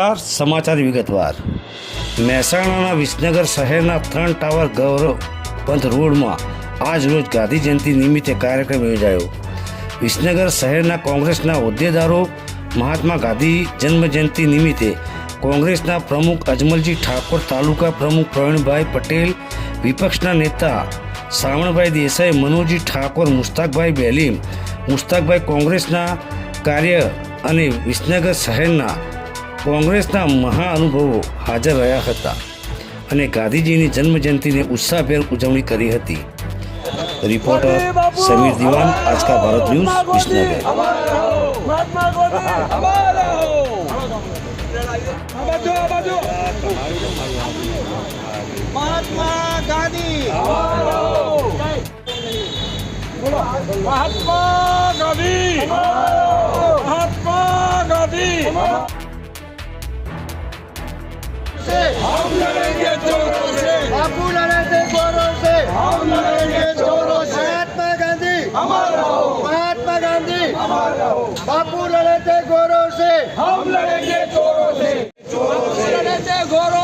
સમાચાર વિગતવાર. મહેસાણાના વિસનગર શહેરના ત્રણ ટાવર ગૌરવ પંથ રોડમાં આજ રોજ ગાંધી જયંતિ નિમિત્તે કાર્યક્રમ યોજાયો. વિસનગર શહેરના કોંગ્રેસના હોદ્દેદારો મહાત્મા ગાંધી જન્મ જયંતિ નિમિત્તે કોંગ્રેસના પ્રમુખ અજમલજી ઠાકોર, તાલુકા પ્રમુખ પ્રવીણભાઈ પટેલ, વિપક્ષના નેતા શ્રાવણભાઈ દેસાઈ, મનોજી ઠાકોર, મુસ્તાકભાઈ બેલીમ, મુસ્તાકભાઈ કોંગ્રેસના કાર્ય અને વિસનગર શહેરના કોંગ્રેસના મહાઅનુભવો હાજર રહ્યા હતા અને ગાંધીજીની જન્મજયંતિની ઉત્સાહભેર ઉજવણી કરી હતી. Reporter Sameer Diwan, Aajka Bharat news Visnagar Mahatma Gandhi! મહાત્મા ગાંધી! से हम लड़ेंगे चोरों से बापू लड़ेंगे चोरों से हम लड़ेंगे चोरों से महात्मा गांधी हमारा हो महात्मा गांधी हमारा हो बापू लड़े थे गोरों से हम लड़ेंगे चोरों से चोरों से लड़े थे गोरों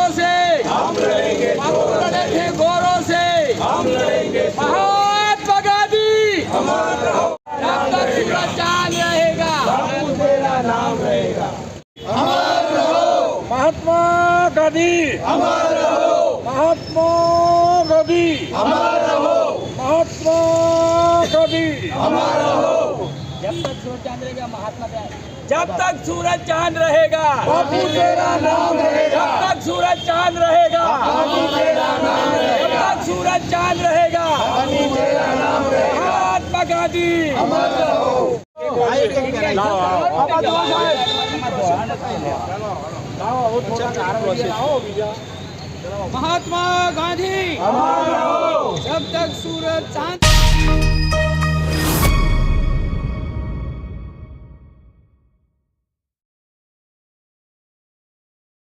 महात्मा गांधी। हमारा हो महात्मा गांधी। हमारा हो महात्मा गांधी। हमारा हो जब तक सूरज चाँद रहेगा महात्मा गांधी। जब तक सूरज चाँद रहेगा। बापू तेरा नाम रहेगा। जब तक सूरज चाँद रहेगा। बापू तेरा नाम रहेगा। जब तक सूरज चाँद रहेगा। बापू तेरा नाम रहेगा। महात्मा गांधी। हमारा हो મહાત્મા ગાંધી. જબ તક સુરત ચાંદ